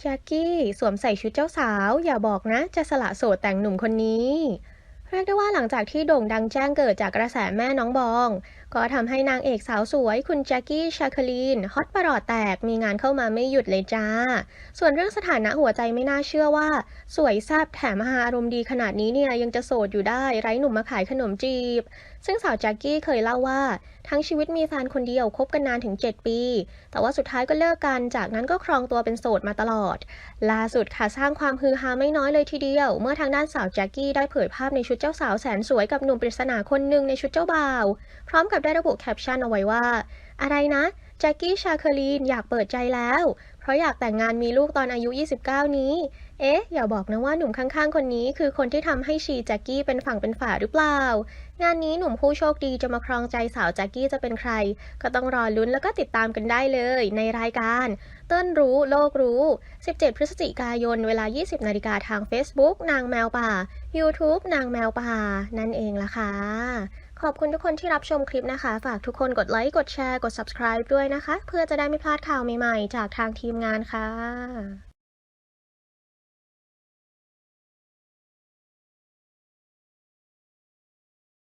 แจ็คกี้สวมใส่ชุดเจ้าสาว อย่าบอกนะ จะสละโสดแต่งหนุ่มคนนี้ เรียกได้ว่าหลังจากที่โด่งดังแจ้งเกิดจากกระแสแม่น้องบอง ก็ทำให้นางเอกสาวสวยคุณแจ็คกี้ชาคลีนฮอตประหลอดแตกมีงานเข้ามาไม่หยุดเลยจ้า ส่วนเรื่องสถานะหัวใจไม่น่าเชื่อว่า สวยแซ่บแถมหาอารมณ์ดีขนาดนี้เนี่ยยังจะโสดอยู่ได้ไร้หนุ่มมาขายขนมจีบ ซึ่งสาวแจ็คกี้เคยเล่าว่าทั้งชีวิตมีแฟนคนเดียวคบกันนานถึง 7 ปี แต่ว่าสุดท้ายก็เลิกกัน จากนั้นก็ครองตัวเป็นโสดมาตลอด ล่าสุดค่ะสร้างความฮือฮาไม่น้อยเลยทีเดียว เมื่อทางด้านสาวแจ็คกี้ได้เผยภาพในชุดเจ้าสาวแสนสวยกับหนุ่มปริศนาคนหนึ่งในชุดเจ้าบ่าว พร้อมกับได้ระบุแคปชั่นเอาไว้ว่า อะไรนะ แจ็คกี้ชาคอรีนอยากเปิดใจแล้ว เพราะอยากแต่งงานมีลูกตอนอายุ 29 นี้ เอ๊ะ อย่าบอกนะว่าหนุ่มข้างๆ คนนี้คือคนที่ทำให้ชีแจ็คกี้เป็นฝั่งเป็นฝาหรือเปล่า งานนี้หนุ่มผู้โชคดีจะมาครองใจสาวแจ็คกี้จะเป็นใคร ก็ต้องรอลุ้นแล้วก็ติดตามกันได้เลยในรายการ เต้นรู้โลกรู้ 17 พฤศจิกายน เวลา 20 นาฬิกาทาง Facebook นางแมวป่า YouTube นางแมวป่า นั่นเองล่ะค่ะ ขอบคุณทุกคนที่รับชมคลิปนะคะ ฝากทุกคนกดไลค์ กดแชร์ กด subscribe ด้วยนะคะ เพื่อจะได้ไม่พลาดข่าวใหม่ๆ จากทางทีมงานค่ะ